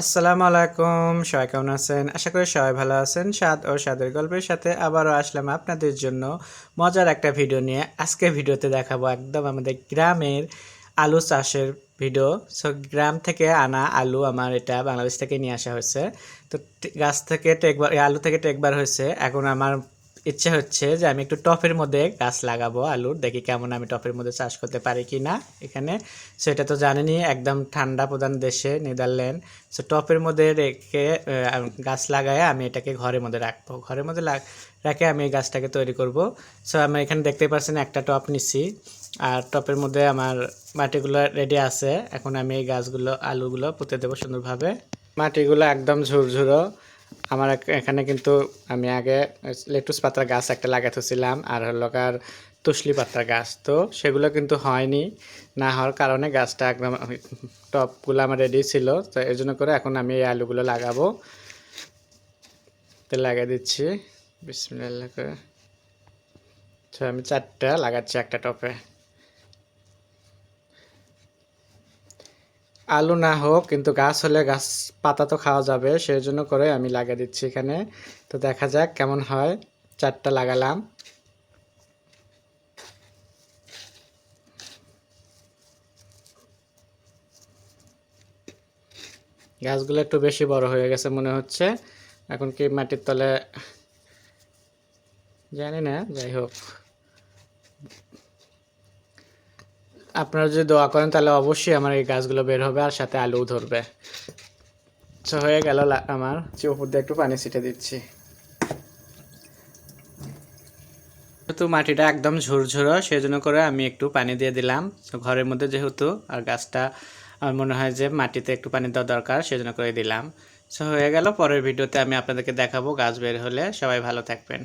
আসসালামু আলাইকুম, সবাই কেমন আছেন? আশা করি সবাই ভালো আছেন। স্বাদ ও স্বাদের গল্পের সাথে আবারও আসলাম আপনাদের জন্য মজার একটা ভিডিও নিয়ে। আজকে ভিডিওতে দেখাবো একদম আমাদের গ্রামের আলু চাষের ভিডিও। সো গ্রাম থেকে আনা আলু আমার এটা বাংলাদেশ থেকে নিয়ে আসা হয়েছে। তো গাছ থেকে টেকবার আলু থেকে টেকবার হয়েছে। এখন আমার ইচ্ছে হচ্ছে যে আমি একটু টপের মধ্যে গাছ লাগাবো, আলুর। দেখি কেমন আমি টপের মধ্যে চাষ করতে পারি কি না এখানে সেটা তো জানেনই, একদম ঠান্ডা প্রধান দেশে, নেদারল্যান্ড। সো টপের মধ্যে রেখে গাছ লাগায় আমি এটাকে ঘরের মধ্যে রাখব। ঘরের মধ্যে রেখে আমি এই গাছটাকে তৈরি করব। সো আমি এখানে দেখতে পাচ্ছেন একটা টপ নিছি আর টপের মধ্যে আমার মাটিগুলো রেডি আছে। এখন আমি এই গাছগুলো, আলুগুলো পুঁতে দেবো সুন্দরভাবে। মাটিগুলো একদম ঝুরঝুরো। আমার এখানে কিন্তু আমি আগে লেটুস পাতার গাছ একটা লাগাতেছিলাম আর হলো কার তুসলি পাতার গাছ। তো সেগুলো কিন্তু হয়নি, না হওয়ার কারণে গাছটা একদম টপগুলো আমার রেডি ছিল। তো এর জন্য করে এখন আমি এই আলুগুলো লাগাবো। তো লাগিয়ে দিচ্ছি। বিসমিল্লাহ করে। তো আমি চারটা লাগাচ্ছি একটা টপে। আলু না হোক, কিন্তু গাছ হলে গাছ পাতা তো খাওয়া যাবে সেই জন্য করে আমি লাগিয়ে দিচ্ছি এখানে। তো দেখা যাক কেমন হয়। চারটা লাগালাম। গাছগুলো একটু বেশি বড় হয়ে গেছে মনে হচ্ছে। এখন কি মাটির তলে, জানি না, যাই হোক। আপনারা যদি দোয়া করেন তাহলে অবশ্যই আমার এই গাছগুলো বের হবে আর সাথে আলুও ধরবে। তো হয়ে গেল আমার। যে উপর দিয়ে একটু পানি ছিটে দিচ্ছি। যেহেতু মাটিটা একদম ঝুরঝুরো সেই জন্য করে আমি একটু পানি দিয়ে দিলাম। তো ঘরের মধ্যে যেহেতু আর গাছটা আমার মনে হয় যে মাটিতে একটু পানি দেওয়া দরকার সেই জন্য করে দিলাম। সো হয়ে গেল পরের ভিডিওতে আমি আপনাদেরকে দেখাবো গাছ বের হলে। সবাই ভালো থাকবেন।